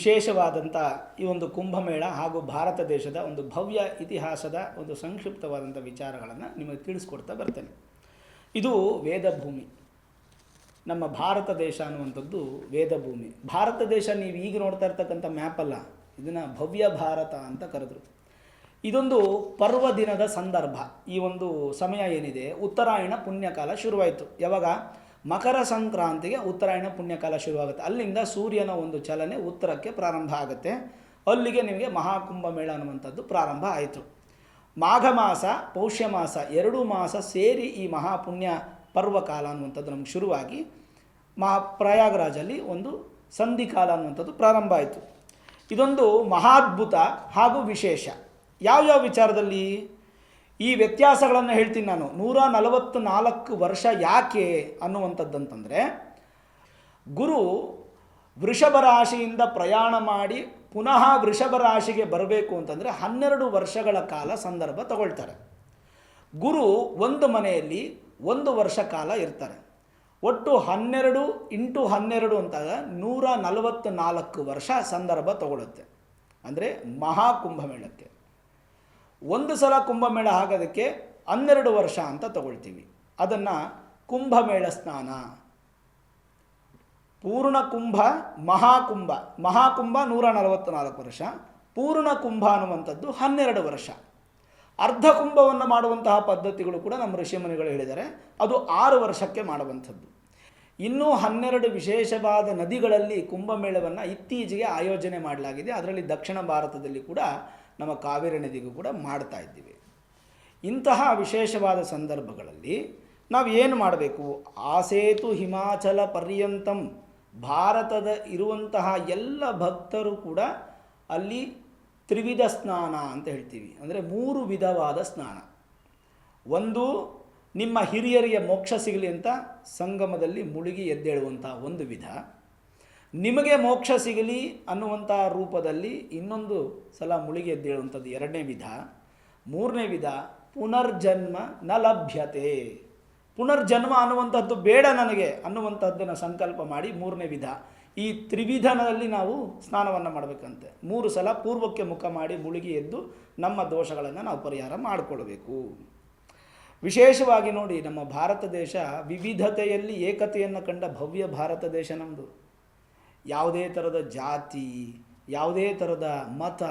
ವಿಶೇಷವಾದಂಥ ಈ ಒಂದು ಕುಂಭಮೇಳ ಹಾಗೂ ಭಾರತ ದೇಶದ ಒಂದು ಭವ್ಯ ಇತಿಹಾಸದ ಒಂದು ಸಂಕ್ಷಿಪ್ತವಾದಂಥ ವಿಚಾರಗಳನ್ನು ನಿಮಗೆ ತಿಳಿಸ್ಕೊಡ್ತಾ ಬರ್ತೇನೆ. ಇದು ವೇದಭೂಮಿ. ನಮ್ಮ ಭಾರತ ದೇಶ ಅನ್ನುವಂಥದ್ದು ವೇದಭೂಮಿ. ಭಾರತ ದೇಶ ನೀವು ಈಗ ನೋಡ್ತಾ ಇರ್ತಕ್ಕಂಥ ಅಲ್ಲ, ಇದನ್ನು ಭವ್ಯ ಭಾರತ ಅಂತ ಕರೆದ್ರು. ಇದೊಂದು ಪರ್ವ ದಿನದ ಸಂದರ್ಭ. ಈ ಒಂದು ಸಮಯ ಏನಿದೆ? ಉತ್ತರಾಯಣ ಪುಣ್ಯಕಾಲ ಶುರುವಾಯಿತು. ಯಾವಾಗ? ಮಕರ ಸಂಕ್ರಾಂತಿಗೆ ಉತ್ತರಾಯಣ ಪುಣ್ಯಕಾಲ ಶುರುವಾಗುತ್ತೆ. ಅಲ್ಲಿಂದ ಸೂರ್ಯನ ಒಂದು ಚಲನೆ ಉತ್ತರಕ್ಕೆ ಪ್ರಾರಂಭ ಆಗುತ್ತೆ. ಅಲ್ಲಿಗೆ ನಿಮಗೆ ಮಹಾಕುಂಭ ಮೇಳ ಅನ್ನುವಂಥದ್ದು ಪ್ರಾರಂಭ ಆಯಿತು. ಮಾಘ ಮಾಸ, ಪೌಷ್ಯ ಮಾಸ ಎರಡೂ ಮಾಸ ಸೇರಿ ಈ ಮಹಾಪುಣ್ಯ ಪರ್ವಕಾಲ ಅನ್ನುವಂಥದ್ದು ನಮ್ಗೆ ಶುರುವಾಗಿ ಮಹಾ ಪ್ರಯಾಗರಾಜಲ್ಲಿ ಒಂದು ಸಂಧಿಕಾಲ ಅನ್ನುವಂಥದ್ದು ಪ್ರಾರಂಭ ಆಯಿತು. ಇದೊಂದು ಮಹಾದ್ಭುತ ಹಾಗೂ ವಿಶೇಷ. ಯಾವ್ಯಾವ ವಿಚಾರದಲ್ಲಿ? ಈ ವ್ಯತ್ಯಾಸಗಳನ್ನು ಹೇಳ್ತೀನಿ ನಾನು. ನೂರ ನಲವತ್ತು ನಾಲ್ಕು ವರ್ಷ ಯಾಕೆ ಅನ್ನುವಂಥದ್ದಂತಂದರೆ, ಗುರು ವೃಷಭ ರಾಶಿಯಿಂದ ಪ್ರಯಾಣ ಮಾಡಿ ಪುನಃ ವೃಷಭ ರಾಶಿಗೆ ಬರಬೇಕು ಅಂತಂದರೆ ಹನ್ನೆರಡು ವರ್ಷಗಳ ಕಾಲ ಸಂದರ್ಭ ತಗೊಳ್ತಾರೆ. ಗುರು ಒಂದು ಮನೆಯಲ್ಲಿ ಒಂದು ವರ್ಷ ಕಾಲ ಇರ್ತಾರೆ. ಒಟ್ಟು ಹನ್ನೆರಡು ಇಂಟು ಹನ್ನೆರಡು ಅಂತಾಗ ನೂರ ನಲವತ್ತು ನಾಲ್ಕು ವರ್ಷ ಸಂದರ್ಭ ತಗೊಳುತ್ತೆ. ಅಂದರೆ ಮಹಾಕುಂಭಮೇಳಕ್ಕೆ ಒಂದು ಸಲ ಕುಂಭಮೇಳ ಆಗೋದಕ್ಕೆ ಹನ್ನೆರಡು ವರ್ಷ ಅಂತ ತಗೊಳ್ತೀವಿ. ಅದನ್ನು ಕುಂಭಮೇಳ ಸ್ನಾನ. ಪೂರ್ಣ ಕುಂಭ, ಮಹಾಕುಂಭ. ಮಹಾಕುಂಭ ನೂರ ನಲವತ್ತು ನಾಲ್ಕು ವರ್ಷ. ಪೂರ್ಣ ಕುಂಭ ಅನ್ನುವಂಥದ್ದು ಹನ್ನೆರಡು ವರ್ಷ. ಅರ್ಧ ಕುಂಭವನ್ನು ಮಾಡುವಂತಹ ಪದ್ಧತಿಗಳು ಕೂಡ ನಮ್ಮ ಋಷಿಮುನಿಗಳು ಹೇಳಿದ್ದಾರೆ. ಅದು ಆರು ವರ್ಷಕ್ಕೆ ಮಾಡುವಂಥದ್ದು. ಇನ್ನೂ ಹನ್ನೆರಡು ವಿಶೇಷವಾದ ನದಿಗಳಲ್ಲಿ ಕುಂಭಮೇಳವನ್ನು ಇತ್ತೀಚೆಗೆ ಆಯೋಜನೆ ಮಾಡಲಾಗಿದೆ. ಅದರಲ್ಲಿ ದಕ್ಷಿಣ ಭಾರತದಲ್ಲಿ ಕೂಡ ನಮ್ಮ ಕಾವೇರಿ ನದಿಗೂ ಕೂಡ ಮಾಡ್ತಾ ಇದ್ದೀವಿ. ಇಂತಹ ವಿಶೇಷವಾದ ಸಂದರ್ಭಗಳಲ್ಲಿ ನಾವು ಏನು ಮಾಡಬೇಕು? ಆಸೇತು ಹಿಮಾಚಲ ಪರ್ಯಂತಂ ಭಾರತದ ಇರುವಂತಹ ಎಲ್ಲ ಭಕ್ತರು ಕೂಡ ಅಲ್ಲಿ ತ್ರಿವಿಧ ಸ್ನಾನ ಅಂತ ಹೇಳ್ತೀವಿ. ಅಂದರೆ ಮೂರು ವಿಧವಾದ ಸ್ನಾನ. ಒಂದು, ನಿಮ್ಮ ಹಿರಿಯರಿಗೆ ಮೋಕ್ಷ ಸಿಗಲಿ ಅಂತ ಸಂಗಮದಲ್ಲಿ ಮುಳುಗಿ ಎದ್ದೇಳುವಂತಹ ಒಂದು ವಿಧ. ನಿಮಗೆ ಮೋಕ್ಷ ಸಿಗಲಿ ಅನ್ನುವಂಥ ರೂಪದಲ್ಲಿ ಇನ್ನೊಂದು ಸಲ ಮುಳುಗಿ ಎದ್ದೇಳುವಂಥದ್ದು ಎರಡನೇ ವಿಧ. ಮೂರನೇ ವಿಧ, ಪುನರ್ಜನ್ಮ ನ ಲಭ್ಯತೆ. ಪುನರ್ಜನ್ಮ ಅನ್ನುವಂಥದ್ದು ಬೇಡ ನನಗೆ ಅನ್ನುವಂಥದ್ದನ್ನು ಸಂಕಲ್ಪ ಮಾಡಿ ಮೂರನೇ ವಿಧ. ಈ ತ್ರಿವಿಧನದಲ್ಲಿ ನಾವು ಸ್ನಾನವನ್ನು ಮಾಡಬೇಕಂತೆ. ಮೂರು ಸಲ ಪೂರ್ವಕ್ಕೆ ಮುಖ ಮಾಡಿ ಮುಳುಗಿ ಎದ್ದು ನಮ್ಮ ದೋಷಗಳನ್ನು ನಾವು ಪರಿಹಾರ ಮಾಡಿಕೊಳ್ಬೇಕು. ವಿಶೇಷವಾಗಿ ನೋಡಿ ನಮ್ಮ ಭಾರತ ದೇಶ ವಿವಿಧತೆಯಲ್ಲಿ ಏಕತೆಯನ್ನು ಕಂಡ ಭವ್ಯ ಭಾರತ ದೇಶ ನಮ್ಮದು ಯಾವುದೇ ಥರದ ಜಾತಿ, ಯಾವುದೇ ಥರದ ಮತ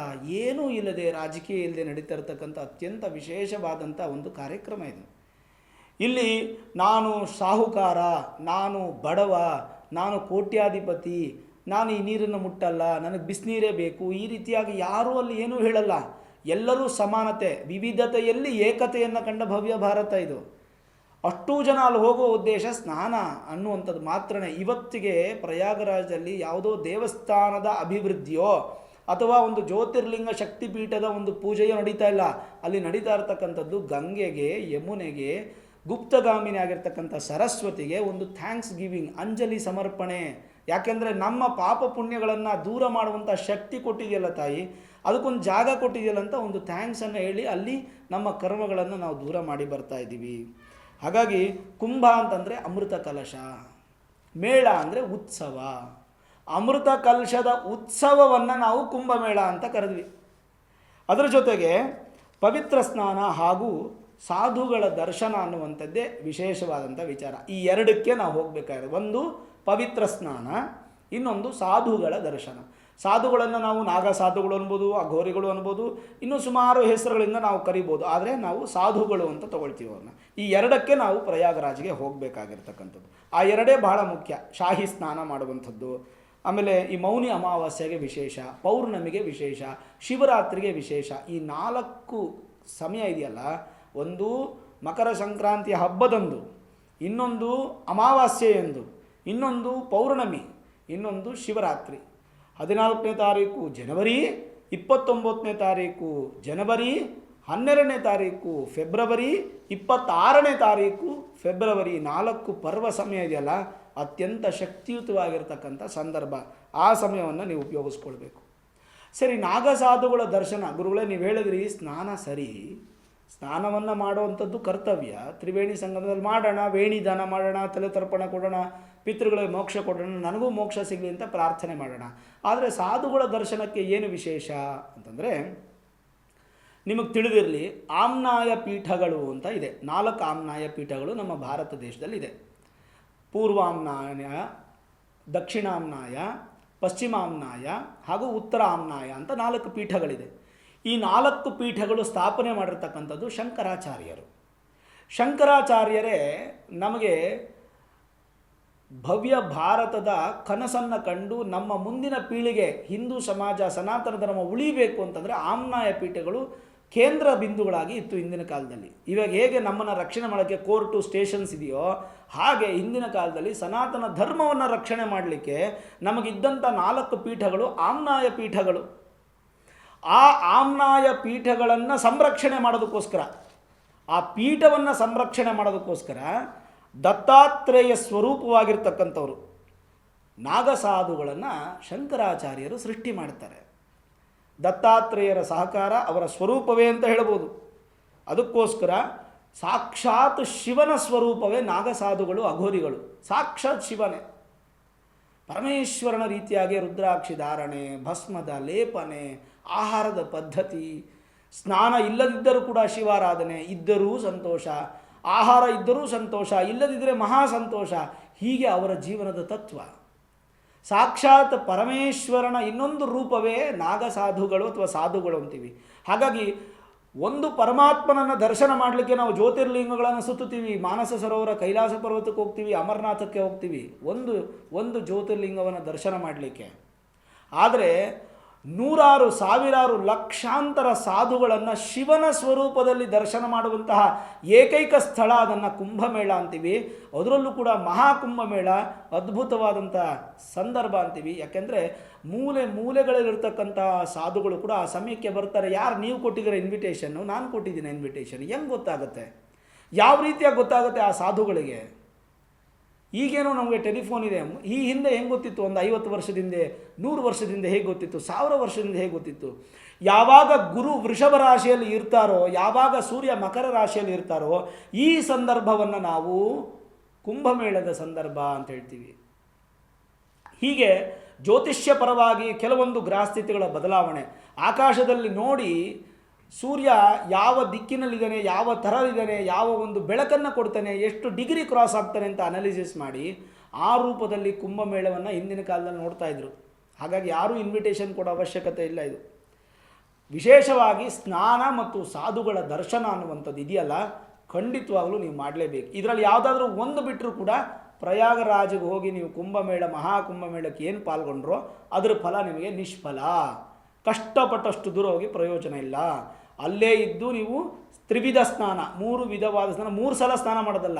ಏನೂ ಇಲ್ಲದೆ ರಾಜಕೀಯ ಇಲ್ಲದೆ ನಡೀತಾ ಇರತಕ್ಕಂಥ ಅತ್ಯಂತ ವಿಶೇಷವಾದಂಥ ಒಂದು ಕಾರ್ಯಕ್ರಮ ಇದು. ಇಲ್ಲಿ ನಾನು ಸಾಹುಕಾರ, ನಾನು ಬಡವ, ನಾನು ಕೋಟ್ಯಾಧಿಪತಿ, ನಾನು ಈ ನೀರನ್ನು ಮುಟ್ಟಲ್ಲ, ನನಗೆ ಬಿಸಿನೀರೇ ಬೇಕು, ಈ ರೀತಿಯಾಗಿ ಯಾರೂ ಅಲ್ಲಿ ಏನೂ ಹೇಳಲ್ಲ. ಎಲ್ಲರೂ ಸಮಾನತೆ, ವಿವಿಧತೆಯಲ್ಲಿ ಏಕತೆಯನ್ನು ಕಂಡ ಭವ್ಯ ಭಾರತ ಇದು. ಅಷ್ಟೂ ಜನ ಅಲ್ಲಿ ಹೋಗೋ ಉದ್ದೇಶ ಸ್ನಾನ ಅನ್ನುವಂಥದ್ದು ಮಾತ್ರನೇ. ಇವತ್ತಿಗೆ ಪ್ರಯಾಗರಾಜದಲ್ಲಿ ಯಾವುದೋ ದೇವಸ್ಥಾನದ ಅಭಿವೃದ್ಧಿಯೋ ಅಥವಾ ಒಂದು ಜ್ಯೋತಿರ್ಲಿಂಗ ಶಕ್ತಿಪೀಠದ ಒಂದು ಪೂಜೆಯೋ ನಡೀತಾ ಇಲ್ಲ. ಅಲ್ಲಿ ನಡೀತಾ ಇರ್ತಕ್ಕಂಥದ್ದು ಗಂಗೆಗೆ, ಯಮುನೆಗೆ, ಗುಪ್ತಗಾಮಿನಿ ಆಗಿರ್ತಕ್ಕಂಥ ಸರಸ್ವತಿಗೆ ಒಂದು ಥ್ಯಾಂಕ್ಸ್ ಗಿವಿಂಗ್ ಅಂಜಲಿ ಸಮರ್ಪಣೆ. ಯಾಕೆಂದರೆ ನಮ್ಮ ಪಾಪ ಪುಣ್ಯಗಳನ್ನು ದೂರ ಮಾಡುವಂಥ ಶಕ್ತಿ ಕೊಟ್ಟಿದೆಯಲ್ಲ ತಾಯಿ? ಅದಕ್ಕೊಂದು ಜಾಗ ಕೊಟ್ಟಿದೆಯಲ್ಲ ಅಂತ ಒಂದು ಥ್ಯಾಂಕ್ಸನ್ನು ಹೇಳಿ ಅಲ್ಲಿ ನಮ್ಮ ಕರ್ಮಗಳನ್ನು ನಾವು ದೂರ ಮಾಡಿ ಬರ್ತಾ ಇದ್ದೀವಿ. ಹಾಗಾಗಿ ಕುಂಭ ಅಂತಂದರೆ ಅಮೃತ ಕಲಶ, ಮೇಳ ಅಂದರೆ ಉತ್ಸವ. ಅಮೃತ ಕಲಶದ ಉತ್ಸವವನ್ನು ನಾವು ಕುಂಭಮೇಳ ಅಂತ ಕರೆದ್ವಿ. ಅದರ ಜೊತೆಗೆ ಪವಿತ್ರ ಸ್ನಾನ ಹಾಗೂ ಸಾಧುಗಳ ದರ್ಶನ ಅನ್ನುವಂಥದ್ದೇ ವಿಶೇಷವಾದಂಥ ವಿಚಾರ. ಈ ಎರಡಕ್ಕೆ ನಾವು ಹೋಗಬೇಕಾಗಿದೆ. ಒಂದು ಪವಿತ್ರ ಸ್ನಾನ, ಇನ್ನೊಂದು ಸಾಧುಗಳ ದರ್ಶನ. ಸಾಧುಗಳನ್ನು ನಾವು ನಾಗ ಸಾಧುಗಳು ಅನ್ಬೋದು, ಅಘೋರಿಗಳು ಅನ್ಬೋದು, ಇನ್ನೂ ಸುಮಾರು ಹೆಸರುಗಳಿಂದ ನಾವು ಕರಿಬೋದು. ಆದರೆ ನಾವು ಸಾಧುಗಳು ಅಂತ ತಗೊಳ್ತೀವಿ ಅವ್ರನ್ನ ಈ ಎರಡಕ್ಕೆ ನಾವು ಪ್ರಯಾಗರಾಜ್ಗೆ ಹೋಗಬೇಕಾಗಿರ್ತಕ್ಕಂಥದ್ದು. ಆ ಎರಡೇ ಬಹಳ ಮುಖ್ಯ. ಶಾಹಿ ಸ್ನಾನ ಮಾಡುವಂಥದ್ದು, ಆಮೇಲೆ ಈ ಮೌನಿ ಅಮಾವಾಸ್ಯೆಗೆ ವಿಶೇಷ, ಪೌರ್ಣಮಿಗೆ ವಿಶೇಷ, ಶಿವರಾತ್ರಿಗೆ ವಿಶೇಷ, ಈ ನಾಲ್ಕು ಸಮಯ ಇದೆಯಲ್ಲ, ಒಂದು ಮಕರ ಸಂಕ್ರಾಂತಿಯ ಹಬ್ಬದಂದು, ಇನ್ನೊಂದು ಅಮಾವಾಸ್ಯೆಯಂದು, ಇನ್ನೊಂದು ಪೌರ್ಣಮಿ, ಇನ್ನೊಂದು ಶಿವರಾತ್ರಿ. ಹದಿನಾಲ್ಕನೇ ತಾರೀಕು ಜನವರಿ, ಇಪ್ಪತ್ತೊಂಬತ್ತನೇ ತಾರೀಕು ಜನವರಿ, ಹನ್ನೆರಡನೇ ತಾರೀಕು ಫೆಬ್ರವರಿ, ಇಪ್ಪತ್ತಾರನೇ ತಾರೀಕು ಫೆಬ್ರವರಿ ನಾಲ್ಕು ಪರ್ವ ಸಮಯ ಇದೆಯಲ್ಲ, ಅತ್ಯಂತ ಶಕ್ತಿಯುತವಾಗಿರ್ತಕ್ಕಂಥ ಸಂದರ್ಭ. ಆ ಸಮಯವನ್ನು ನೀವು ಉಪಯೋಗಿಸ್ಕೊಳ್ಬೇಕು. ಸರಿ, ನಾಗಸಾಧುಗಳ ದರ್ಶನ. ಗುರುಗಳೇ, ನೀವು ಹೇಳಿದ್ರಿ, ಸ್ನಾನ ಸರಿ. ಸ್ನಾನವನ್ನು ಮಾಡುವಂಥದ್ದು ಕರ್ತವ್ಯ. ತ್ರಿವೇಣಿ ಸಂಗಮದಲ್ಲಿ ಮಾಡೋಣ, ವೇಣಿ ದಾನ ಮಾಡೋಣ, ತಲೆ ತರ್ಪಣ ಕೊಡೋಣ ಪಿತೃಗಳಿಗೆ ಮೋಕ್ಷ ಕೊಡೋಣ, ನನಗೂ ಮೋಕ್ಷ ಸಿಗಲಿ ಅಂತ ಪ್ರಾರ್ಥನೆ ಮಾಡೋಣ. ಆದರೆ ಸಾಧುಗಳ ದರ್ಶನಕ್ಕೆ ಏನು ವಿಶೇಷ ಅಂತಂದರೆ, ನಿಮಗೆ ತಿಳಿದಿರಲಿ, ಆಮ್ನಾಯ ಪೀಠಗಳು ಅಂತ ಇದೆ. ನಾಲ್ಕು ಆಮ್ನಾಯ ಪೀಠಗಳು ನಮ್ಮ ಭಾರತ ದೇಶದಲ್ಲಿದೆ. ಪೂರ್ವಾಮ್ನಾಯ, ದಕ್ಷಿಣಾಮ್ನಾಯ, ಪಶ್ಚಿಮಾಮ್ನಾಯ ಹಾಗೂ ಉತ್ತರ ಆಮ್ನಾಯ ಅಂತ ನಾಲ್ಕು ಪೀಠಗಳಿದೆ. ಈ ನಾಲ್ಕು ಪೀಠಗಳು ಸ್ಥಾಪನೆ ಮಾಡಿರ್ತಕ್ಕಂಥದ್ದು ಶಂಕರಾಚಾರ್ಯರು. ಶಂಕರಾಚಾರ್ಯರೇ ನಮಗೆ ಭವ್ಯ ಭಾರತದ ಕನಸನ್ನು ಕಂಡು ನಮ್ಮ ಮುಂದಿನ ಪೀಳಿಗೆ ಹಿಂದೂ ಸಮಾಜ ಸನಾತನ ಧರ್ಮ ಉಳಿಬೇಕು ಅಂತಂದರೆ ಆಮ್ನಾಯ ಪೀಠಗಳು ಕೇಂದ್ರ ಬಿಂದುಗಳಾಗಿ ಇತ್ತು ಹಿಂದಿನ ಕಾಲದಲ್ಲಿ. ಇವಾಗ ಹೇಗೆ ನಮ್ಮನ್ನು ರಕ್ಷಣೆ ಮಾಡೋಕ್ಕೆ ಕೋರ್ಟು ಸ್ಟೇಷನ್ಸ್ ಇದೆಯೋ ಹಾಗೆ ಹಿಂದಿನ ಕಾಲದಲ್ಲಿ ಸನಾತನ ಧರ್ಮವನ್ನು ರಕ್ಷಣೆ ಮಾಡಲಿಕ್ಕೆ ನಮಗಿದ್ದಂಥ ನಾಲ್ಕು ಪೀಠಗಳು ಆಮ್ನಾಯ ಪೀಠಗಳು. ಆ ಆಮ್ನಾಯ ಪೀಠಗಳನ್ನು ಸಂರಕ್ಷಣೆ ಮಾಡೋದಕ್ಕೋಸ್ಕರ. ಆ ಪೀಠವನ್ನು ಸಂರಕ್ಷಣೆ ಮಾಡೋದಕ್ಕೋಸ್ಕರ ದತ್ತಾತ್ರೇಯ ಸ್ವರೂಪವಾಗಿರ್ತಕ್ಕಂಥವ್ರು. ನಾಗಸಾಧುಗಳನ್ನು ಶಂಕರಾಚಾರ್ಯರು ಸೃಷ್ಟಿ ಮಾಡ್ತಾರೆ. ದತ್ತಾತ್ರೇಯರ ಸಹಕಾರ ಅವರ ಸ್ವರೂಪವೇ ಅಂತ ಹೇಳ್ಬೋದು. ಅದಕ್ಕೋಸ್ಕರ ಸಾಕ್ಷಾತ್ ಶಿವನ ಸ್ವರೂಪವೇ ನಾಗಸಾಧುಗಳು, ಅಘೋರಿಗಳು. ಸಾಕ್ಷಾತ್ ಶಿವನೇ. ಪರಮೇಶ್ವರನ ರೀತಿಯಾಗಿ ರುದ್ರಾಕ್ಷಿ ಧಾರಣೆ, ಭಸ್ಮದ ಲೇಪನೆ, ಆಹಾರದ ಪದ್ಧತಿ, ಸ್ನಾನ ಇಲ್ಲದಿದ್ದರೂ ಕೂಡ ಶಿವಾರಾಧನೆ, ಇದ್ದರೂ ಸಂತೋಷ ಆಹಾರ ಇದ್ದರೂ ಸಂತೋಷ ಇಲ್ಲದಿದ್ದರೆ ಮಹಾ ಸಂತೋಷ. ಹೀಗೆ ಅವರ ಜೀವನದ ತತ್ವ. ಸಾಕ್ಷಾತ್ ಪರಮೇಶ್ವರನ ಇನ್ನೊಂದು ರೂಪವೇ ನಾಗಸಾಧುಗಳು ಅಥವಾ ಸಾಧುಗಳು ಅಂತೀವಿ. ಹಾಗಾಗಿ ಒಂದು ಪರಮಾತ್ಮನನ್ನು ದರ್ಶನ ಮಾಡಲಿಕ್ಕೆ ನಾವು ಜ್ಯೋತಿರ್ಲಿಂಗಗಳನ್ನು ಸುತ್ತುತ್ತೀವಿ, ಮಾನಸ ಸರೋವರ, ಕೈಲಾಸ ಪರ್ವತಕ್ಕೆ ಹೋಗ್ತೀವಿ, ಅಮರನಾಥಕ್ಕೆ ಹೋಗ್ತೀವಿ. ಒಂದು ಒಂದು ಜ್ಯೋತಿರ್ಲಿಂಗವನ್ನು ದರ್ಶನ ಮಾಡಲಿಕ್ಕೆ. ಆದರೆ ನೂರಾರು ಸಾವಿರಾರು ಲಕ್ಷಾಂತರ ಸಾಧುಗಳನ್ನು ಶಿವನ ಸ್ವರೂಪದಲ್ಲಿ ದರ್ಶನ ಮಾಡುವಂತಹ ಏಕೈಕ ಸ್ಥಳ ಅದನ್ನು ಕುಂಭಮೇಳ ಅಂತೀವಿ. ಅದರಲ್ಲೂ ಕೂಡ ಮಹಾಕುಂಭಮೇಳ ಅದ್ಭುತವಾದಂಥ ಸಂದರ್ಭ ಅಂತೀವಿ. ಯಾಕೆಂದರೆ ಮೂಲೆ ಮೂಲೆಗಳಲ್ಲಿರ್ತಕ್ಕಂಥ ಸಾಧುಗಳು ಕೂಡ ಆ ಸಮಯಕ್ಕೆ ಬರ್ತಾರೆ. ಯಾರು ನೀವು ಕೊಟ್ಟಿದ್ದೀರ ಇನ್ವಿಟೇಷನ್ನು ನಾನು ಕೊಟ್ಟಿದ್ದೀನಿ ಇನ್ವಿಟೇಷನ್ ಹೆಂಗೆ ಗೊತ್ತಾಗುತ್ತೆ? ಯಾವ ರೀತಿಯಾಗಿ ಗೊತ್ತಾಗುತ್ತೆ ಆ ಸಾಧುಗಳಿಗೆ? ಈಗೇನೋ ನಮಗೆ ಟೆಲಿಫೋನ್ ಇದೆ. ಈ ಹಿಂದೆ ಹೆಂಗೆ ಗೊತ್ತಿತ್ತು? ಒಂದು ಐವತ್ತು ವರ್ಷದಿಂದ, ನೂರು ವರ್ಷದಿಂದ ಹೇಗೆ ಗೊತ್ತಿತ್ತು? ಸಾವಿರ ವರ್ಷದಿಂದ ಹೇಗೆ ಗೊತ್ತಿತ್ತು? ಯಾವಾಗ ಗುರು ವೃಷಭ ರಾಶಿಯಲ್ಲಿ ಇರ್ತಾರೋ, ಯಾವಾಗ ಸೂರ್ಯ ಮಕರ ರಾಶಿಯಲ್ಲಿ ಇರ್ತಾರೋ, ಈ ಸಂದರ್ಭವನ್ನು ನಾವು ಕುಂಭಮೇಳದ ಸಂದರ್ಭ ಅಂತ ಹೇಳ್ತೀವಿ. ಹೀಗೆ ಜ್ಯೋತಿಷ್ಯ ಪರವಾಗಿ ಕೆಲವೊಂದು ಗ್ರಹಸ್ಥಿತಿಗಳ ಬದಲಾವಣೆ. ಆಕಾಶದಲ್ಲಿ ನೋಡಿ ಸೂರ್ಯ ಯಾವ ದಿಕ್ಕಿನಲ್ಲಿದ್ದಾನೆ, ಯಾವ ಥರದಿದ್ದಾನೆ ಯಾವ ಒಂದು ಬೆಳಕನ್ನು ಕೊಡ್ತಾನೆ, ಎಷ್ಟು ಡಿಗ್ರಿ ಕ್ರಾಸ್ ಆಗ್ತಾನೆ ಅಂತ ಅನಾಲಿಸಿಸ್ ಮಾಡಿ ಆ ರೂಪದಲ್ಲಿ ಕುಂಭಮೇಳವನ್ನು ಹಿಂದಿನ ಕಾಲದಲ್ಲಿ ನೋಡ್ತಾ ಇದ್ರು. ಹಾಗಾಗಿ ಯಾರೂ ಇನ್ವಿಟೇಷನ್ ಕೊಡೋ ಅವಶ್ಯಕತೆ ಇಲ್ಲ ಇದು. ವಿಶೇಷವಾಗಿ ಸ್ನಾನ ಮತ್ತು ಸಾಧುಗಳ ದರ್ಶನ ಅನ್ನುವಂಥದ್ದು ಇದೆಯಲ್ಲ, ಖಂಡಿತವಾಗಲೂ ನೀವು ಮಾಡಲೇಬೇಕು. ಇದರಲ್ಲಿ ಯಾವುದಾದ್ರೂ ಒಂದು ಬಿಟ್ಟರೂ ಕೂಡ ಪ್ರಯಾಗರಾಜಿಗೆ ಹೋಗಿ ನೀವು ಕುಂಭಮೇಳ, ಮಹಾಕುಂಭಮೇಳಕ್ಕೆ ಏನು ಪಾಲ್ಗೊಂಡ್ರೋ ಅದರ ಫಲ ನಿಮಗೆ ನಿಷ್ಫಲ. ಕಷ್ಟಪಟ್ಟಷ್ಟು ದೂರ ಹೋಗಿ ಪ್ರಯೋಜನ ಇಲ್ಲ. ಅಲ್ಲೇ ಇದ್ದು ನೀವು ತ್ರಿವಿಧ ಸ್ನಾನ, ಮೂರು ವಿಧವಾದ ಸ್ನಾನ, ಮೂರು ಸಲ ಸ್ನಾನ ಮಾಡೋದಲ್ಲ.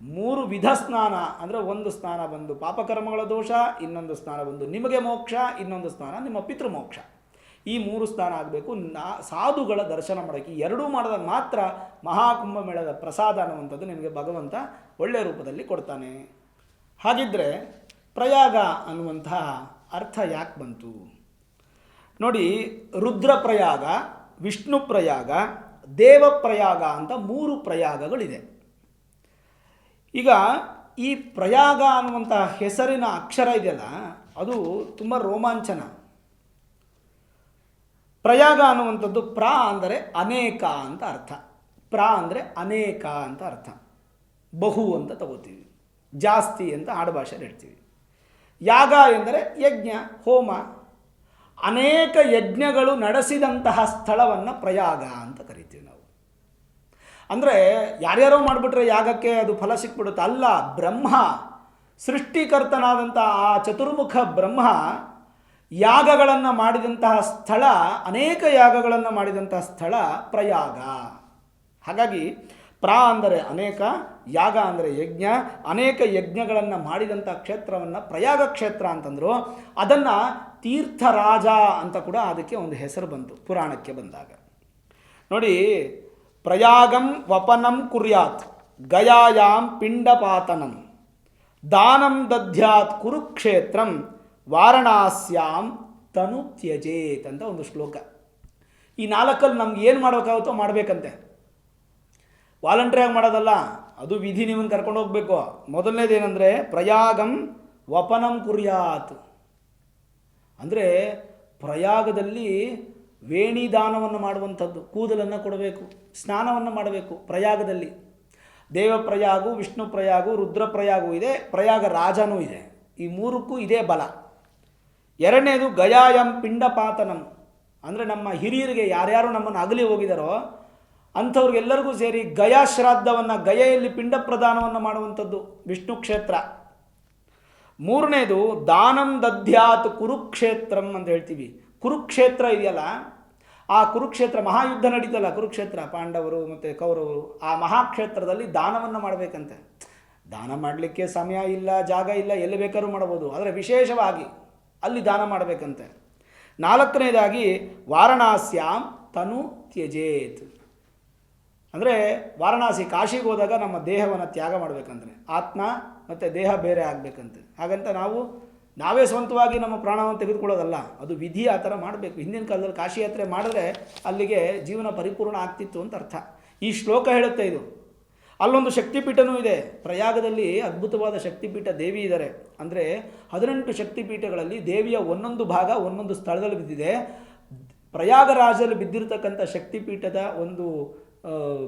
ಮೂರು ವಿಧ ಸ್ನಾನ ಅಂದರೆ ಒಂದು ಸ್ನಾನ ಬಂದು ಪಾಪಕರ್ಮಗಳ ದೋಷ, ಇನ್ನೊಂದು ಸ್ನಾನ ಬಂದು ನಿಮಗೆ ಮೋಕ್ಷ, ಇನ್ನೊಂದು ಸ್ನಾನ ನಿಮ್ಮ ಪಿತೃಮೋಕ್ಷ ಈ ಮೂರು ಸ್ನಾನ ಆಗಬೇಕು. ನಾ, ಸಾಧುಗಳ ದರ್ಶನ ಮಾಡೋಕ್ಕೆ ಎರಡೂ ಮಾಡಿದಾಗ ಮಾತ್ರ ಮಹಾಕುಂಭ ಮೇಳದ ಪ್ರಸಾದ ಅನ್ನುವಂಥದ್ದು ನಿಮಗೆ ಭಗವಂತ ಒಳ್ಳೆಯ ರೂಪದಲ್ಲಿ ಕೊಡ್ತಾನೆ. ಹಾಗಿದ್ದರೆ ಪ್ರಯಾಗ ಅನ್ನುವಂತಹ ಅರ್ಥ ಯಾಕೆ ಬಂತು? ನೋಡಿ ರುದ್ರ ಪ್ರಯಾಗ ವಿಷ್ಣು ಪ್ರಯಾಗ, ದೇವ ಪ್ರಯಾಗ ಅಂತ ಮೂರು ಪ್ರಯಾಗಗಳಿದೆ. ಈಗ ಈ ಪ್ರಯಾಗ ಅನ್ನುವಂಥ ಹೆಸರಿನ ಅಕ್ಷರ ಇದೆಯಲ್ಲ, ಅದು ತುಂಬ ರೋಮಾಂಚನ. ಪ್ರಯಾಗ ಅನ್ನುವಂಥದ್ದು ಪ್ರ ಅಂದರೆ ಅನೇಕ ಅಂತ ಅರ್ಥ. ಪ್ರ ಅಂದರೆ ಅನೇಕ ಅಂತ ಅರ್ಥ. ಬಹು ಅಂತ ತಗೋತೀವಿ. ಜಾಸ್ತಿ ಅಂತ ಆಡುಭಾಷೆಯಲ್ಲಿ ಹೇಳ್ತೀವಿ. ಯಾಗ ಎಂದರೆ ಯಜ್ಞ, ಹೋಮ ಅನೇಕ ಯಜ್ಞಗಳು ನಡೆಸಿದಂತಹ ಸ್ಥಳವನ್ನು ಪ್ರಯಾಗ ಅಂತ ಕರಿತೀವಿ ನಾವು. ಅಂದರೆ ಯಾರ್ಯಾರೋ ಮಾಡಿಬಿಟ್ರೆ ಯಾಗಕ್ಕೆ ಅದು ಫಲ ಸಿಕ್ಬಿಡುತ್ತೆ? ಅಲ್ಲ, ಬ್ರಹ್ಮ ಸೃಷ್ಟಿಕರ್ತನಾದಂಥ ಆ ಚತುರ್ಮುಖ ಬ್ರಹ್ಮ ಯಾಗಗಳನ್ನು ಮಾಡಿದಂತಹ ಸ್ಥಳ, ಅನೇಕ ಯಾಗಗಳನ್ನು ಮಾಡಿದಂತಹ ಸ್ಥಳ ಪ್ರಯಾಗ. ಹಾಗಾಗಿ ಪ್ರ ಅಂದರೆ ಅನೇಕ, ಯಾಗ ಅಂದರೆ ಯಜ್ಞ, ಅನೇಕ ಯಜ್ಞಗಳನ್ನು ಮಾಡಿದಂಥ ಕ್ಷೇತ್ರವನ್ನು ಪ್ರಯಾಗ ಕ್ಷೇತ್ರ ಅಂತಂದರು. ಅದನ್ನು ತೀರ್ಥರಾಜ ಅಂತ ಕೂಡ ಅದಕ್ಕೆ ಒಂದು ಹೆಸರು ಬಂತು ಪುರಾಣಕ್ಕೆ ಬಂದಾಗ. ನೋಡಿ, ಪ್ರಯಾಗಂ ವಪನಂ ಕುರ್ಯಾತ್, ಗಯಾಯಾಂ ಪಿಂಡಪಾತನಂ, ದಾನಂ ದದ್ಯಾತ್ ಕುರುಕ್ಷೇತ್ರಂ, ವಾರಣಾಸ್ಯಾಂ ತನು ತ್ಯಜೇತ್ ಅಂತ ಒಂದು ಶ್ಲೋಕ. ಈ ನಾಲ್ಕಲ್ಲಿ ನಮ್ಗೆ ಏನು ಮಾಡಬೇಕಾಗುತ್ತೋ ಮಾಡಬೇಕಂತೆ. ವಾಲಂಟ್ರಿಯಾಗಿ ಮಾಡೋದಲ್ಲ, ಅದು ವಿಧಿ ನಿಮ್ಮನ್ನು ಕರ್ಕೊಂಡು ಹೋಗ್ಬೇಕು. ಮೊದಲನೇದೇನೆಂದರೆ, ಪ್ರಯಾಗಂ ವಪನಂ ಕುರ್ಯಾತ್. ಅಂದರೆ, ಪ್ರಯಾಗದಲ್ಲಿ ವೇಣಿ ದಾನವನ್ನು ಮಾಡುವಂಥದ್ದು, ಕೂದಲನ್ನು ಕೊಡಬೇಕು, ಸ್ನಾನವನ್ನು ಮಾಡಬೇಕು, ಪ್ರಯಾಗದಲ್ಲಿ. ದೇವಪ್ರಯಾಗು ವಿಷ್ಣು ಪ್ರಯಾಗು ರುದ್ರಪ್ರಯಾಗು ಇದೆ, ಪ್ರಯಾಗ ರಾಜನೂ ಇದೆ. ಈ ಮೂರಕ್ಕೂ ಇದೇ ಬಲ. ಎರಡನೇದು ಗಯಾಯಂ ಪಿಂಡಪಾತನಂ. ಅಂದರೆ ನಮ್ಮ ಹಿರಿಯರಿಗೆ ಯಾರ್ಯಾರು ನಮ್ಮನ್ನು ಅಗಲಿ ಹೋಗಿದಾರೋ ಅಂಥವ್ರಿಗೆಲ್ಲರಿಗೂ ಸೇರಿ ಗಯಾ ಶ್ರಾದ್ದವನ್ನು, ಗಯೆಯಲ್ಲಿ ಪಿಂಡ ಪ್ರದಾನವನ್ನು ಮಾಡುವಂಥದ್ದು ವಿಷ್ಣು ಕ್ಷೇತ್ರ. ಮೂರನೇದು ದಾನಂ ದದ್ಯಾತ್ ಕುರುಕ್ಷೇತ್ರಂ ಅಂತ ಹೇಳ್ತೀವಿ. ಕುರುಕ್ಷೇತ್ರ ಇದೆಯಲ್ಲ? ಆ ಕುರುಕ್ಷೇತ್ರ ಮಹಾಯುದ್ಧ ನಡೀತಲ್ಲ, ಕುರುಕ್ಷೇತ್ರ, ಪಾಂಡವರು ಮತ್ತು ಕೌರವರು, ಆ ಮಹಾಕ್ಷೇತ್ರದಲ್ಲಿ ದಾನವನ್ನು ಮಾಡಬೇಕಂತೆ. ದಾನ ಮಾಡಲಿಕ್ಕೆ ಸಮಯ ಇಲ್ಲ, ಜಾಗ ಇಲ್ಲ, ಎಲ್ಲಿ ಬೇಕಾದ್ರೂ ಮಾಡ್ಬೋದು ಆದರೆ ವಿಶೇಷವಾಗಿ ಅಲ್ಲಿ ದಾನ ಮಾಡಬೇಕಂತೆ. ನಾಲ್ಕನೇದಾಗಿ ವಾರಣಾಸ್ಯಾಂ ತನು ತ್ಯಜೇತ್. ಅಂದರೆ ವಾರಣಾಸಿ ಕಾಶಿಗೆ ಹೋದಾಗ ನಮ್ಮ ದೇಹವನ್ನು ತ್ಯಾಗ ಮಾಡಬೇಕಂದ್ರೆ, ಆತ್ಮ ಮತ್ತು ದೇಹ ಬೇರೆ ಆಗಬೇಕಂತೆ. ಹಾಗಂತ ನಾವು, ನಾವೇ ಸ್ವಂತವಾಗಿ ನಮ್ಮ ಪ್ರಾಣವನ್ನು ತೆಗೆದುಕೊಳ್ಳೋದಲ್ಲ, ಅದು ವಿಧಿ ಆ ಥರ ಮಾಡಬೇಕು. ಹಿಂದಿನ ಕಾಲದಲ್ಲಿ ಕಾಶಿ ಯಾತ್ರೆ ಮಾಡಿದ್ರೆ ಅಲ್ಲಿಗೆ ಜೀವನ ಪರಿಪೂರ್ಣ ಆಗ್ತಿತ್ತು ಅಂತ ಅರ್ಥ. ಈ ಶ್ಲೋಕ ಹೇಳುತ್ತೆ ಇದು. ಅಲ್ಲೊಂದು ಶಕ್ತಿಪೀಠನೂ ಇದೆ. ಪ್ರಯಾಗದಲ್ಲಿ ಅದ್ಭುತವಾದ ಶಕ್ತಿಪೀಠ ದೇವಿ ಇದ್ದಾರೆ ಅಂದರೆ ಹದಿನೆಂಟು ಶಕ್ತಿಪೀಠಗಳಲ್ಲಿ ದೇವಿಯ ಒಂದೊಂದು ಭಾಗ ಒಂದೊಂದು ಸ್ಥಳದಲ್ಲಿ ಬಿದ್ದಿದೆ. ಪ್ರಯಾಗರಾಜಲ್ಲಿ ಬಿದ್ದಿರತಕ್ಕಂಥ ಶಕ್ತಿಪೀಠದ ಒಂದು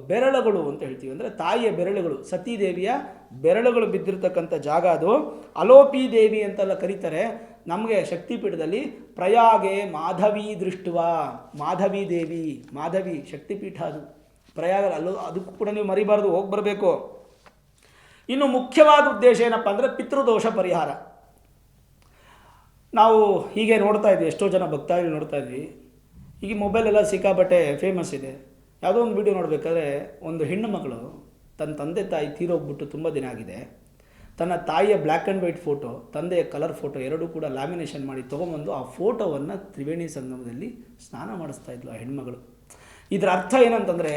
ಬೆರಳುಗಳು ಅಂತ ಹೇಳ್ತೀವಿ. ಅಂದರೆ ತಾಯಿಯ ಬೆರಳುಗಳು. ಸತೀದೇವಿಯ ಬೆರಳುಗಳು ಬಿದ್ದಿರತಕ್ಕಂಥ ಜಾಗ ಅದು. ಅಲೋಪಿ ದೇವಿ ಅಂತೆಲ್ಲ ಕರೀತಾರೆ. ನಮಗೆ ಶಕ್ತಿಪೀಠದಲ್ಲಿ ಪ್ರಯಾಗೆ ಮಾಧವಿ ದೃಷ್ಟುವ, ಮಾಧವಿ ದೇವಿ, ಮಾಧವಿ ಶಕ್ತಿಪೀಠ ಅದು. ಪ್ರಯಾಗ ಅಲ್ಲೋ, ಅದಕ್ಕೂ ಕೂಡ ನೀವು ಮರಿಬಾರ್ದು, ಹೋಗಿ ಬರಬೇಕು. ಇನ್ನು ಮುಖ್ಯವಾದ ಉದ್ದೇಶ ಏನಪ್ಪ ಅಂದರೆ ಪಿತೃದೋಷ ಪರಿಹಾರ. ನಾವು ಹೀಗೆ ನೋಡ್ತಾ ಇದ್ವಿ, ಎಷ್ಟೋ ಜನ ಭಕ್ತಾದಿಗಳು ನೋಡ್ತಾ ಇದ್ವಿ. ಈಗ ಮೊಬೈಲೆಲ್ಲ ಸಿಕ್ಕಾಪಟ್ಟೆ ಫೇಮಸ್ ಇದೆ. ಯಾವುದೋ ಒಂದು ವಿಡಿಯೋ ನೋಡಬೇಕಾದ್ರೆ ಒಂದು ಹೆಣ್ಣು ಮಗಳು ತನ್ನ ತಂದೆ ತಾಯಿ ತೀರೋಗ್ಬಿಟ್ಟು ತುಂಬ ದಿನ ಆಗಿದೆ. ತನ್ನ ತಾಯಿಯ ಬ್ಲ್ಯಾಕ್ ಆ್ಯಂಡ್ ವೈಟ್ ಫೋಟೋ ತಂದೆಯ ಕಲರ್ ಫೋಟೋ ಎರಡೂ ಕೂಡ ಲ್ಯಾಮಿನೇಷನ್ ಮಾಡಿ ತೊಗೊಂಬಂದು ಆ ಫೋಟೋವನ್ನು ತ್ರಿವೇಣಿ ಸಂಗಮದಲ್ಲಿ ಸ್ನಾನ ಮಾಡಿಸ್ತಾ ಇದ್ಲು ಆ ಹೆಣ್ಮಗಳು. ಇದರ ಅರ್ಥ ಏನಂತಂದರೆ,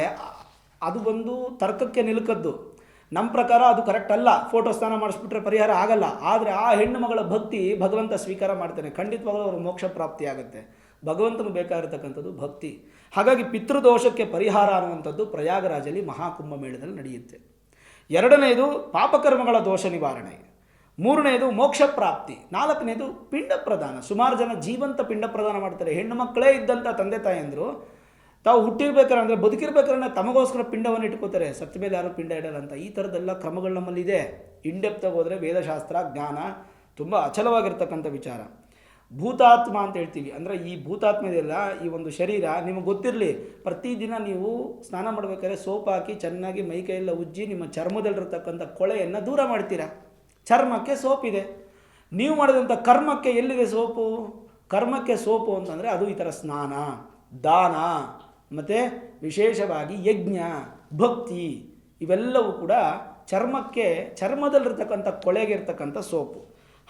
ಅದು ಬಂದು ತರ್ಕಕ್ಕೆ ನಿಲುಕದ್ದು. ನಮ್ಮ ಪ್ರಕಾರ ಅದು ಕರೆಕ್ಟ್ ಅಲ್ಲ. ಫೋಟೋ ಸ್ನಾನ ಮಾಡಿಸ್ಬಿಟ್ರೆ ಪರಿಹಾರ ಆಗಲ್ಲ. ಆದರೆ ಆ ಹೆಣ್ಣು ಮಗಳ ಭಕ್ತಿ ಭಗವಂತ ಸ್ವೀಕಾರ ಮಾಡ್ತಾನೆ. ಖಂಡಿತವಾಗಲೂ ಅವರು ಮೋಕ್ಷ ಪ್ರಾಪ್ತಿ ಆಗುತ್ತೆ. ಭಗವಂತನು ಬೇಕಾಗಿರ್ತಕ್ಕಂಥದ್ದು ಭಕ್ತಿ. ಹಾಗಾಗಿ ಪಿತೃದೋಷಕ್ಕೆ ಪರಿಹಾರ ಅನ್ನುವಂಥದ್ದು ಪ್ರಯಾಗರಾಜಲ್ಲಿ ಮಹಾಕುಂಭ ಮೇಳದಲ್ಲಿ ನಡೆಯುತ್ತೆ. ಎರಡನೆಯದು ಪಾಪಕರ್ಮಗಳ ದೋಷ ನಿವಾರಣೆ. ಮೂರನೆಯದು ಮೋಕ್ಷ ಪ್ರಾಪ್ತಿ. ನಾಲ್ಕನೇದು ಪಿಂಡ ಪ್ರದಾನ. ಸುಮಾರು ಜನ ಜೀವಂತ ಪಿಂಡ ಪ್ರದಾನ ಮಾಡ್ತಾರೆ. ಹೆಣ್ಣು ಮಕ್ಕಳೇ ಇದ್ದಂಥ ತಂದೆ ತಾಯಿಯಂದರು ತಾವು ಹುಟ್ಟಿರ್ಬೇಕಾರೆ ಅಂದರೆ ಬದುಕಿರ್ಬೇಕಾದ್ರೆ ತಮಗೋಸ್ಕರ ಪಿಂಡವನ್ನು ಇಟ್ಕೋತಾರೆ. ಸತ್ತ ಮೇಲೆ ಪಿಂಡ ಇಡಲ್ಲ ಅಂತ. ಈ ಥರದ್ದೆಲ್ಲ ಕ್ರಮಗಳು ನಮ್ಮಲ್ಲಿದೆ. ಇಂಡೆಪ್ತಾಗಿ ಹೋದರೆ ವೇದಶಾಸ್ತ್ರ, ಜ್ಞಾನ, ತುಂಬ ಅಚಲವಾಗಿರ್ತಕ್ಕಂಥ ವಿಚಾರ. ಭೂತಾತ್ಮ ಅಂತ ಹೇಳ್ತೀವಿ. ಅಂದರೆ ಈ ಭೂತಾತ್ಮ ಇದೆಯಲ್ಲ ಈ ಒಂದು ಶರೀರ ನಿಮಗೆ ಗೊತ್ತಿರಲಿ ಪ್ರತಿದಿನ ನೀವು ಸ್ನಾನ ಮಾಡಬೇಕಾದ್ರೆ ಸೋಪ್ ಹಾಕಿ ಚೆನ್ನಾಗಿ ಮೈಕೈಯೆಲ್ಲ ಉಜ್ಜಿ ನಿಮ್ಮ ಚರ್ಮದಲ್ಲಿರತಕ್ಕಂಥ ಕೊಳೆಯನ್ನು ದೂರ ಮಾಡ್ತೀರಾ? ಚರ್ಮಕ್ಕೆ ಸೋಪ್ ಇದೆ. ನೀವು ಮಾಡಿದಂಥ ಕರ್ಮಕ್ಕೆ ಎಲ್ಲಿದೆ ಸೋಪು? ಕರ್ಮಕ್ಕೆ ಸೋಪು ಅಂತಂದರೆ ಅದು ಈ ಥರ ಸ್ನಾನ, ದಾನ, ಮತ್ತು ವಿಶೇಷವಾಗಿ ಯಜ್ಞ, ಭಕ್ತಿ ಇವೆಲ್ಲವೂ ಕೂಡ ಚರ್ಮಕ್ಕೆ, ಚರ್ಮದಲ್ಲಿರ್ತಕ್ಕಂಥ ಕೊಳೆಗೆ ಇರ್ತಕ್ಕಂಥ ಸೋಪು.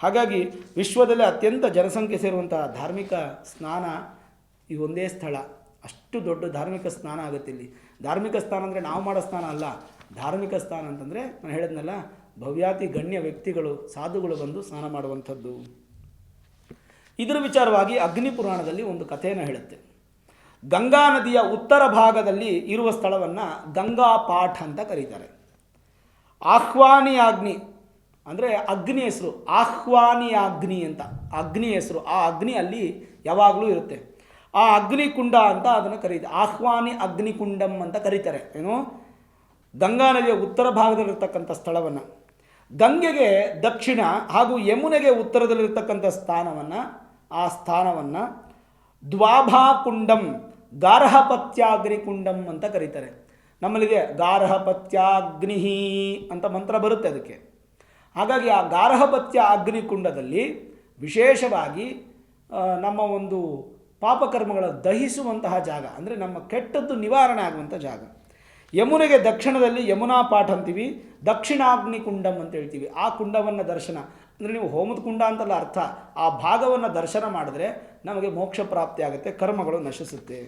ಹಾಗಾಗಿ ವಿಶ್ವದಲ್ಲೇ ಅತ್ಯಂತ ಜನಸಂಖ್ಯೆ ಸೇರುವಂತಹ ಧಾರ್ಮಿಕ ಸ್ನಾನ ಈ ಒಂದೇ ಸ್ಥಳ. ಅಷ್ಟು ದೊಡ್ಡ ಧಾರ್ಮಿಕ ಸ್ನಾನ ಆಗುತ್ತೆ ಇಲ್ಲಿ. ಧಾರ್ಮಿಕ ಸ್ಥಾನ ಅಂದರೆ ನಾವು ಮಾಡೋ ಸ್ನಾನ ಅಲ್ಲ. ಧಾರ್ಮಿಕ ಸ್ಥಾನ ಅಂತಂದರೆ ನಾನು ಹೇಳಿದ್ನಲ್ಲ, ಭವ್ಯಾತಿ ಗಣ್ಯ ವ್ಯಕ್ತಿಗಳು, ಸಾಧುಗಳು ಬಂದು ಸ್ನಾನ ಮಾಡುವಂಥದ್ದು. ಇದರ ವಿಚಾರವಾಗಿ ಅಗ್ನಿ ಪುರಾಣದಲ್ಲಿ ಒಂದು ಕಥೆಯನ್ನು ಹೇಳುತ್ತೆ. ಗಂಗಾ ನದಿಯ ಉತ್ತರ ಭಾಗದಲ್ಲಿ ಇರುವ ಸ್ಥಳವನ್ನು ಗಂಗಾ ಪಾಠ ಅಂತ ಕರೀತಾರೆ. ಆಹ್ವಾನಿ ಅಗ್ನಿ ಅಂದರೆ ಅಗ್ನಿ ಹೆಸರು, ಆಹ್ವಾನಿ ಅಗ್ನಿ ಅಂತ. ಅಗ್ನಿ ಹೆಸರು. ಆ ಅಗ್ನಿ ಅಲ್ಲಿ ಯಾವಾಗಲೂ ಇರುತ್ತೆ. ಆ ಅಗ್ನಿಕುಂಡ ಅಂತ ಅದನ್ನು ಕರೀತಾರೆ. ಆಹ್ವಾನಿ ಅಗ್ನಿಕುಂಡಂ ಅಂತ ಕರೀತಾರೆ. ಏನು? ಗಂಗಾ ನದಿಯ ಉತ್ತರ ಭಾಗದಲ್ಲಿರ್ತಕ್ಕಂಥ ಸ್ಥಳವನ್ನು. ಗಂಗೆಗೆ ದಕ್ಷಿಣ ಹಾಗೂ ಯಮುನೆಗೆ ಉತ್ತರದಲ್ಲಿರ್ತಕ್ಕಂಥ ಸ್ಥಾನವನ್ನು, ಆ ಸ್ಥಾನವನ್ನು ದ್ವಾಭಾಕುಂಡಂ ಗಾರ್ಹಪತ್ಯಾಗ್ನಿಕುಂಡಂ ಅಂತ ಕರೀತಾರೆ. ನಮ್ಮಲ್ಲಿಗೆ ಗಾರ್ಹಪತ್ಯಾಗ್ನಿ ಅಂತ ಮಂತ್ರ ಬರುತ್ತೆ ಅದಕ್ಕೆ. ಹಾಗಾಗಿ ಆ ಗಾರ್ಹಪತ್ಯ ಅಗ್ನಿಕುಂಡದಲ್ಲಿ ವಿಶೇಷವಾಗಿ ನಮ್ಮ ಒಂದು ಪಾಪಕರ್ಮಗಳ ದಹಿಸುವಂತಹ ಜಾಗ, ಅಂದರೆ ನಮ್ಮ ಕೆಟ್ಟದ್ದು ನಿವಾರಣೆ ಆಗುವಂಥ ಜಾಗ. ಯಮುನೆಗೆ ದಕ್ಷಿಣದಲ್ಲಿ ಯಮುನಾ ಪಾಠ ಅಂತೀವಿ, ದಕ್ಷಿಣಾಗ್ನಿಕುಂಡಂ ಅಂತ ಹೇಳ್ತೀವಿ. ಆ ಕುಂಡವನ್ನು ದರ್ಶನ, ಅಂದರೆ ನೀವು ಹೋಮದ ಕುಂಡ ಅಂತಲ್ಲ ಅರ್ಥ, ಆ ಭಾಗವನ್ನು ದರ್ಶನ ಮಾಡಿದ್ರೆ ನಮಗೆ ಮೋಕ್ಷ ಪ್ರಾಪ್ತಿ ಆಗುತ್ತೆ, ಕರ್ಮಗಳು ನಶಿಸುತ್ತೆ.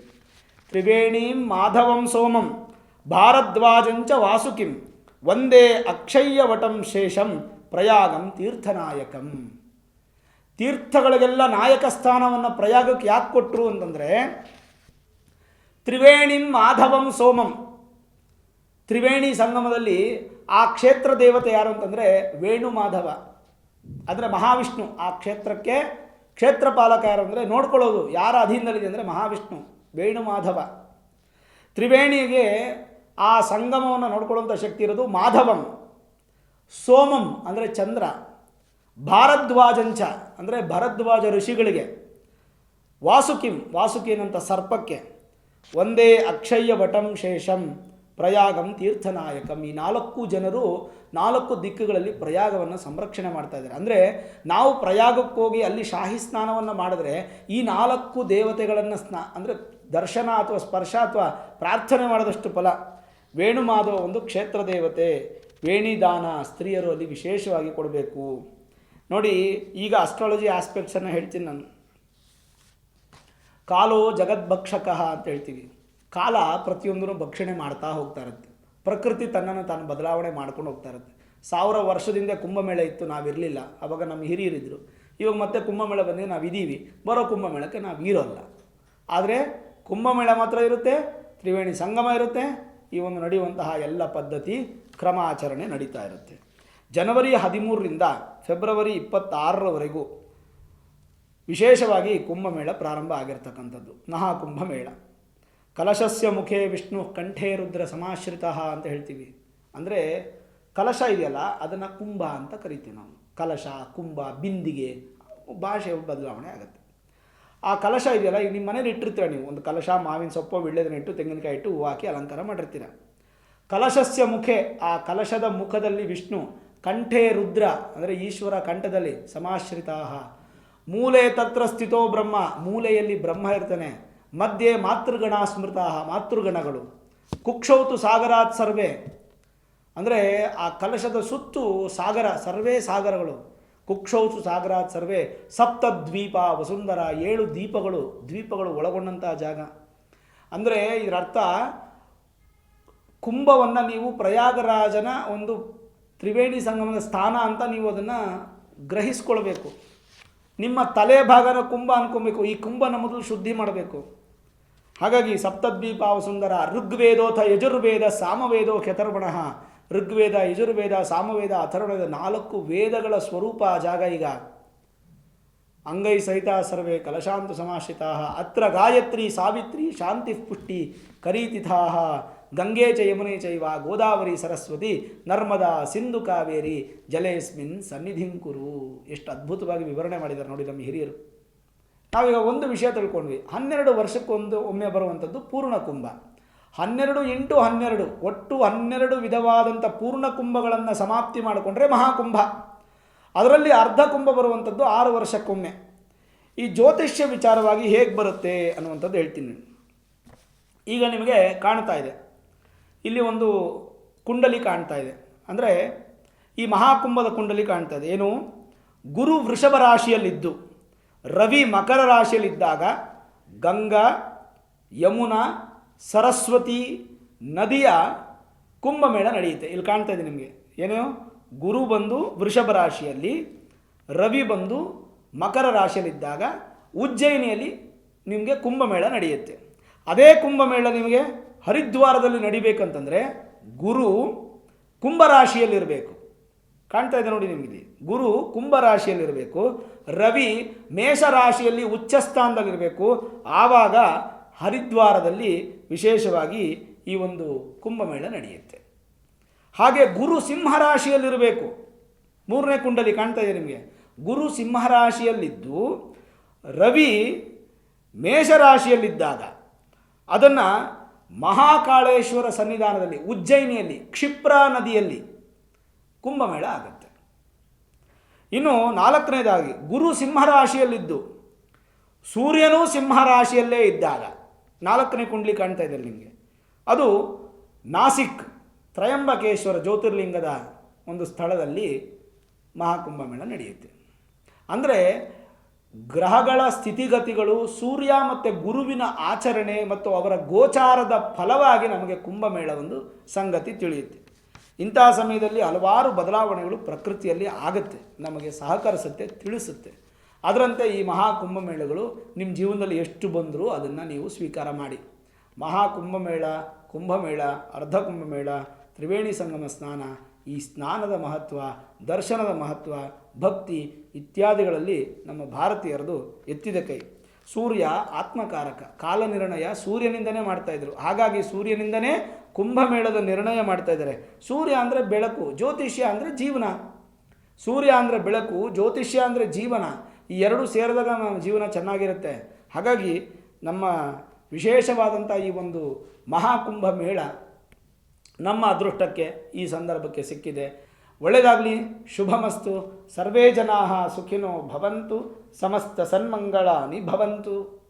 ತ್ರಿವೇಣೀಂ ಮಾಧವಂ ಸೋಮಂ, ಭಾರದ್ವಾಜಂಚ ವಾಸುಕಿಂ. ಒಂದೇ ಅಕ್ಷಯ್ಯವಟಂ ಶೇಷಂ ಪ್ರಯಾಗಂ ತೀರ್ಥನಾಯಕಂ. ತೀರ್ಥಗಳಿಗೆಲ್ಲ ನಾಯಕ ಸ್ಥಾನವನ್ನು ಪ್ರಯಾಗಕ್ಕೆ ಯಾಕೆ ಕೊಟ್ಟರು ಅಂತಂದರೆ, ತ್ರಿವೇಣಿಂ ಮಾಧವಂ ಸೋಮಂ. ತ್ರಿವೇಣಿ ಸಂಗಮದಲ್ಲಿ ಆ ಕ್ಷೇತ್ರ ದೇವತೆ ಯಾರು ಅಂತಂದರೆ, ವೇಣು ಮಾಧವ. ಅಂದರೆ ಮಹಾವಿಷ್ಣು ಆ ಕ್ಷೇತ್ರಕ್ಕೆ ಕ್ಷೇತ್ರಪಾಲಕ ಯಾರು ಅಂದರೆ, ನೋಡ್ಕೊಳ್ಳೋದು ಯಾರ ಅಧೀನದಲ್ಲಿದೆ ಅಂದರೆ ಮಹಾವಿಷ್ಣು, ವೇಣು ಮಾಧವ. ತ್ರಿವೇಣಿಗೆ ಆ ಸಂಗಮವನ್ನು ನೋಡ್ಕೊಳ್ಳುವಂಥ ಶಕ್ತಿ ಇರೋದು ಮಾಧವಂ. ಸೋಮಂ ಅಂದರೆ ಚಂದ್ರ. ಭಾರದ್ವಾಜಂಚ ಅಂದರೆ ಭರದ್ವಾಜ ಋಷಿಗಳಿಗೆ. ವಾಸುಕಿಂ ವಾಸುಕಿನಂಥ ಸರ್ಪಕ್ಕೆ. ಒಂದೇ ಅಕ್ಷಯ್ಯ ವಟಂ ಶೇಷಂ, ಪ್ರಯಾಗಂ ತೀರ್ಥನಾಯಕಂ. ಈ ನಾಲ್ಕು ಜನರು ನಾಲ್ಕು ದಿಕ್ಕುಗಳಲ್ಲಿ ಪ್ರಯಾಗವನ್ನು ಸಂರಕ್ಷಣೆ ಮಾಡ್ತಾ ಇದ್ದಾರೆ. ಅಂದರೆ ನಾವು ಪ್ರಯಾಗಕ್ಕೆ ಹೋಗಿ ಅಲ್ಲಿ ಶಾಹಿ ಸ್ನಾನವನ್ನು ಮಾಡಿದ್ರೆ ಈ ನಾಲ್ಕು ದೇವತೆಗಳನ್ನು ಸ್ನಾ ಅಂದರೆ ದರ್ಶನ ಅಥವಾ ಸ್ಪರ್ಶ ಅಥವಾ ಪ್ರಾರ್ಥನೆ ಮಾಡಿದಷ್ಟು ಫಲ ವೇಣುಮಾಧವ ಒಂದು ಕ್ಷೇತ್ರ ದೇವತೆ, ವೇಣಿದಾನ ಸ್ತ್ರೀಯರು ಅಲ್ಲಿ ವಿಶೇಷವಾಗಿ ಕೊಡಬೇಕು. ನೋಡಿ, ಈಗ ಅಸ್ಟ್ರಾಲಜಿ ಆಸ್ಪೆಕ್ಟ್ಸನ್ನು ಹೇಳ್ತೀನಿ ನಾನು. ಕಾಲೋ ಜಗದ್ಭಕ್ಷಕ ಅಂತ ಹೇಳ್ತೀವಿ. ಕಾಲ ಪ್ರತಿಯೊಂದನ್ನು ಭಕ್ಷಣೆ ಮಾಡ್ತಾ ಹೋಗ್ತಾ ಪ್ರಕೃತಿ ತನ್ನನ್ನು ತಾನು ಬದಲಾವಣೆ ಮಾಡ್ಕೊಂಡು ಹೋಗ್ತಾ ಇರುತ್ತೆ. ಸಾವಿರ ವರ್ಷದಿಂದ ಕುಂಭಮೇಳ ಇತ್ತು, ನಾವಿರಲಿಲ್ಲ. ಆವಾಗ ನಮ್ಮ ಹಿರಿಯರಿದ್ದರು ಇವಾಗ ಮತ್ತೆ ಕುಂಭಮೇಳ ಬಂದರೆ ನಾವು ಇದ್ದೀವಿ ಬರೋ ಕುಂಭಮೇಳಕ್ಕೆ ನಾವು ಇರೋಲ್ಲ ಆದರೆ ಕುಂಭಮೇಳ ಮಾತ್ರ ಇರುತ್ತೆ, ತ್ರಿವೇಣಿ ಸಂಗಮ ಇರುತ್ತೆ ಈ ಒಂದು ನಡೆಯುವಂತಹ ಎಲ್ಲ ಪದ್ಧತಿ ಕ್ರಮ ಆಚರಣೆ ನಡೀತಾ ಇರುತ್ತೆ. ಜನವರಿ ಹದಿಮೂರರಿಂದ ಫೆಬ್ರವರಿ ಇಪ್ಪತ್ತಾರರವರೆಗೂ ವಿಶೇಷವಾಗಿ ಕುಂಭಮೇಳ ಪ್ರಾರಂಭ ಆಗಿರ್ತಕ್ಕಂಥದ್ದು. ಮಹಾಕುಂಭಮೇಳ ಕಲಶಸ್ಯ ಮುಖೇ ವಿಷ್ಣು ಕಂಠೇ ರುದ್ರ ಸಮಾಶ್ರಿತ ಅಂತ ಹೇಳ್ತೀವಿ. ಅಂದರೆ ಕಲಶ ಇದೆಯಲ್ಲ, ಅದನ್ನು ಕುಂಭ ಅಂತ ಕರಿತೀವಿ ನಾವು. ಕಲಶ, ಕುಂಭ, ಬಿಂದಿಗೆ ಭಾಷೆ ಬದಲಾವಣೆ ಆಗುತ್ತೆ. ಆ ಕಲಶ ಇದೆಯಲ್ಲ ಈಗ ನಿಮ್ಮ ಮನೇಲಿ ಇಟ್ಟಿರ್ತೀರ ನೀವು. ಒಂದು ಕಲಶ, ಮಾವಿನ ಸೊಪ್ಪು ವಿಳ್ಳೆದನ್ನ ಇಟ್ಟು, ತೆಂಗಿನಕಾಯಿ ಇಟ್ಟು ಹೂವು ಹಾಕಿ ಅಲಂಕಾರ ಮಾಡಿರ್ತೀರ. ಕಲಶಸ್ಯ ಮುಖೆ, ಆ ಕಲಶದ ಮುಖದಲ್ಲಿ ವಿಷ್ಣು, ಕಂಠೇ ರುದ್ರ, ಅಂದರೆ ಈಶ್ವರ ಕಂಠದಲ್ಲಿ ಸಮಾಶ್ರಿತಾಹ. ಮೂಲೆ ತತ್ರ ಸ್ಥಿತೋ ಬ್ರಹ್ಮ, ಮೂಲೆಯಲ್ಲಿ ಬ್ರಹ್ಮ ಇರ್ತಾನೆ. ಮಧ್ಯೆ ಮಾತೃಗಣ ಸ್ಮೃತ ಮಾತೃಗಣಗಳು. ಕುಕ್ಷೌತು ಸಾಗರಾತ್ ಸರ್ವೇ. ಅಂದರೆ ಆ ಕಲಶದ ಸುತ್ತು ಸಾಗರ, ಸರ್ವೇ ಸಾಗರಗಳು. ಕುಕ್ಷೌಸು ಸಾಗರಾತ್ ಸರ್ವೇ ಸಪ್ತ ದ್ವೀಪ ವಸುಂಧರ ಏಳು ದ್ವೀಪಗಳು ದ್ವೀಪಗಳು ಒಳಗೊಂಡಂತಹ ಜಾಗ. ಅಂದರೆ ಇದರ ಅರ್ಥ ಕುಂಭವನ್ನು ನೀವು ಪ್ರಯಾಗರಾಜನ ಒಂದು ತ್ರಿವೇಣಿ ಸಂಗಮದ ಸ್ಥಾನ ಅಂತ ನೀವು ಅದನ್ನು ಗ್ರಹಿಸ್ಕೊಳ್ಬೇಕು. ನಿಮ್ಮ ತಲೆ ಭಾಗನ ಕುಂಭ ಅನ್ಕೊಬೇಕು, ಈ ಕುಂಭನ ಮೊದಲು ಶುದ್ಧಿ ಮಾಡಬೇಕು. ಹಾಗಾಗಿ ಸಪ್ತದ್ವೀಪ ಸುಂದರ ಋಗ್ವೇದೋಥ ಯಜುರ್ವೇದ ಸಾಮವೇದೋ ಕೆತರ್ಬಣಃ ಋಗ್ವೇದ, ಯಜುರ್ವೇದ, ಸಾಮವೇದ ಅಥರ್ವೇದ ನಾಲ್ಕು ವೇದಗಳ ಸ್ವರೂಪ ಆ ಜಾಗ ಈಗ. ಅಂಗೈ ಸಹಿತ ಸರ್ವೇ ಕಲಶಾಂತ ಸಮಾಶ್ರಿತಾ, ಅತ್ರ ಗಾಯತ್ರಿ ಸಾವಿತ್ರಿ ಶಾಂತಿ ಪುಷ್ಟಿ ಕರೀತಿಥಾ, ಗಂಗೆ ಚ ಯಮುನೆ ಚೈವ, ಗೋದಾವರಿ ಸರಸ್ವತಿ, ನರ್ಮದಾ ಸಿಂಧು ಕಾವೇರಿ, ಜಲೇಸ್ಮಿನ್ ಸನ್ನಿಧಿಂಕುರು ಎಷ್ಟು ಅದ್ಭುತವಾಗಿ ವಿವರಣೆ ಮಾಡಿದ್ದಾರೆ ನೋಡಿ ನಮ್ಮ ಹಿರಿಯರು. ನಾವೀಗ ಒಂದು ವಿಷಯ ತಿಳ್ಕೊಂಡ್ವಿ. ಹನ್ನೆರಡು ವರ್ಷಕ್ಕೊಂದು ಒಮ್ಮೆ ಬರುವಂಥದ್ದು ಪೂರ್ಣ ಕುಂಭ ಹನ್ನೆರಡು ಇಂಟು ಹನ್ನೆರಡು ಒಟ್ಟು ಹನ್ನೆರಡು ವಿಧವಾದಂಥ ಪೂರ್ಣ ಕುಂಭಗಳನ್ನು ಸಮಾಪ್ತಿ ಮಾಡಿಕೊಂಡ್ರೆ ಮಹಾಕುಂಭ. ಅದರಲ್ಲಿ ಅರ್ಧ ಕುಂಭ ಬರುವಂಥದ್ದು ಆರು ವರ್ಷಕ್ಕೊಮ್ಮೆ. ಈ ಜ್ಯೋತಿಷ್ಯ ವಿಚಾರವಾಗಿ ಹೇಗೆ ಬರುತ್ತೆ ಅನ್ನುವಂಥದ್ದು ಹೇಳ್ತೀನಿ. ಈಗ ನಿಮಗೆ ಕಾಣ್ತಾ ಇದೆ. ಇಲ್ಲಿ ಒಂದು ಕುಂಡಲಿ ಕಾಣ್ತಾ ಇದೆ. ಅಂದರೆ ಈ ಮಹಾಕುಂಭದ ಕುಂಡಲಿ ಕಾಣ್ತಾ ಇದೆ. ಏನು? ಗುರು ವೃಷಭ ರಾಶಿಯಲ್ಲಿದ್ದು, ರವಿ ಮಕರ ರಾಶಿಯಲ್ಲಿದ್ದಾಗ ಗಂಗಾ, ಯಮುನಾ ಸರಸ್ವತಿ ನದಿಯ ಕುಂಭಮೇಳ ನಡೆಯುತ್ತೆ. ಇಲ್ಲಿ ಕಾಣ್ತಾ ಇದೆ ನಿಮಗೆ. ಏನು? ಗುರು ಬಂದು ವೃಷಭ ರಾಶಿಯಲ್ಲಿ, ರವಿ ಬಂದು ಮಕರ ರಾಶಿಯಲ್ಲಿದ್ದಾಗ ಉಜ್ಜಯಿನಿಯಲ್ಲಿ ನಿಮಗೆ ಕುಂಭಮೇಳ ನಡೆಯುತ್ತೆ. ಅದೇ ಕುಂಭಮೇಳ ನಿಮಗೆ ಹರಿದ್ವಾರದಲ್ಲಿ ನಡಿಬೇಕಂತಂದರೆ ಗುರು ಕುಂಭರಾಶಿಯಲ್ಲಿರಬೇಕು ಕಾಣ್ತಾ ಇದೆ ನೋಡಿ ನಿಮಗೆ. ಗುರು ಕುಂಭರಾಶಿಯಲ್ಲಿರಬೇಕು ರವಿ ಮೇಷರಾಶಿಯಲ್ಲಿ ಉಚ್ಚಸ್ಥಾನದಲ್ಲಿರಬೇಕು. ಆವಾಗ ಹರಿದ್ವಾರದಲ್ಲಿ ವಿಶೇಷವಾಗಿ ಈ ಒಂದು ಕುಂಭಮೇಳ ನಡೆಯುತ್ತೆ. ಹಾಗೆ ಗುರು ಸಿಂಹರಾಶಿಯಲ್ಲಿರಬೇಕು ಮೂರನೇ ಕುಂಡಲಿ ಕಾಣ್ತಾ ಇದೆ ನಿಮಗೆ. ಗುರು ಸಿಂಹರಾಶಿಯಲ್ಲಿದ್ದು ರವಿ ಮೇಷರಾಶಿಯಲ್ಲಿದ್ದಾಗ ಅದನ್ನು ಮಹಾಕಾಳೇಶ್ವರ ಸನ್ನಿಧಾನದಲ್ಲಿ, ಉಜ್ಜಯಿನಿಯಲ್ಲಿ, ಕ್ಷಿಪ್ರಾ ನದಿಯಲ್ಲಿ ಕುಂಭಮೇಳ ಆಗುತ್ತೆ. ಇನ್ನು ನಾಲ್ಕನೇದಾಗಿ ಗುರು ಸಿಂಹರಾಶಿಯಲ್ಲಿದ್ದು ಸೂರ್ಯನೂ ಸಿಂಹರಾಶಿಯಲ್ಲೇ ಇದ್ದಾಗ ನಾಲ್ಕನೇ ಕುಂಡ್ಲಿ ಕಾಣ್ತಾ ಇದೆ ನಿಮಗೆ. ಅದು ನಾಸಿಕ್ ತ್ರಯಂಬಕೇಶ್ವರ ಜ್ಯೋತಿರ್ಲಿಂಗದ ಒಂದು ಸ್ಥಳದಲ್ಲಿ ಮಹಾಕುಂಭಮೇಳ ನಡೆಯುತ್ತೆ. ಅಂದರೆ ಗ್ರಹಗಳ ಸ್ಥಿತಿಗತಿಗಳು, ಸೂರ್ಯ ಮತ್ತು ಗುರುವಿನ ಆಚರಣೆ ಮತ್ತು ಅವರ ಗೋಚಾರದ ಫಲವಾಗಿ ನಮಗೆ ಕುಂಭಮೇಳ ಒಂದು ಸಂಗತಿ ತಿಳಿಯುತ್ತೆ. ಇಂತಹ ಸಮಯದಲ್ಲಿ ಹಲವಾರು ಬದಲಾವಣೆಗಳು ಪ್ರಕೃತಿಯಲ್ಲಿ ಆಗುತ್ತೆ, ನಮಗೆ ಸಹಕರಿಸುತ್ತೆ, ತಿಳಿಸುತ್ತೆ. ಅದರಂತೆ ಈ ಮಹಾಕುಂಭಮೇಳಗಳು ನಿಮ್ಮ ಜೀವನದಲ್ಲಿ ಎಷ್ಟು ಬಂದರೂ ಅದನ್ನು ನೀವು ಸ್ವೀಕಾರ ಮಾಡಿ. ಮಹಾಕುಂಭಮೇಳ, ಕುಂಭಮೇಳ ಅರ್ಧ ಕುಂಭಮೇಳ ತ್ರಿವೇಣಿ ಸಂಗಮ ಸ್ನಾನ, ಈ ಸ್ನಾನದ ಮಹತ್ವ, ದರ್ಶನದ ಮಹತ್ವ, ಭಕ್ತಿ ಇತ್ಯಾದಿಗಳಲ್ಲಿ ನಮ್ಮ ಭಾರತೀಯರದು ಎತ್ತಿದ ಕೈ. ಸೂರ್ಯ ಆತ್ಮಕಾರಕ, ಕಾಲನಿರ್ಣಯ ಸೂರ್ಯನಿಂದನೇ ಮಾಡ್ತಾಯಿದ್ರು ಹಾಗಾಗಿ ಸೂರ್ಯನಿಂದನೇ ಕುಂಭಮೇಳದ ನಿರ್ಣಯ ಮಾಡ್ತಾ ಇದ್ದಾರೆ ಸೂರ್ಯ ಅಂದರೆ ಬೆಳಕು, ಜ್ಯೋತಿಷ್ಯ ಅಂದರೆ ಜೀವನ. ಸೂರ್ಯ ಅಂದರೆ ಬೆಳಕು, ಜ್ಯೋತಿಷ್ಯ ಅಂದರೆ ಜೀವನ. ಈ ಎರಡು ಸೇರಿದಾಗ ನಮ್ಮ ಜೀವನ ಚೆನ್ನಾಗಿರುತ್ತೆ. ಹಾಗಾಗಿ ನಮ್ಮ ವಿಶೇಷವಾದಂಥ ಈ ಒಂದು ಮಹಾಕುಂಭ ಮೇಳ ನಮ್ಮ ಅದೃಷ್ಟಕ್ಕೆ ಈ ಸಂದರ್ಭಕ್ಕೆ ಸಿಕ್ಕಿದೆ. ಒಳ್ಳೆಯದಾಗಲಿ, ಶುಭಮಸ್ತು. ಸರ್ವೇ ಜನಾ ಸುಖಿನೋ ಭವಂತು. ಸಮಸ್ತ ಸನ್ಮಂಗಳಾನಿ ಭವಂತು.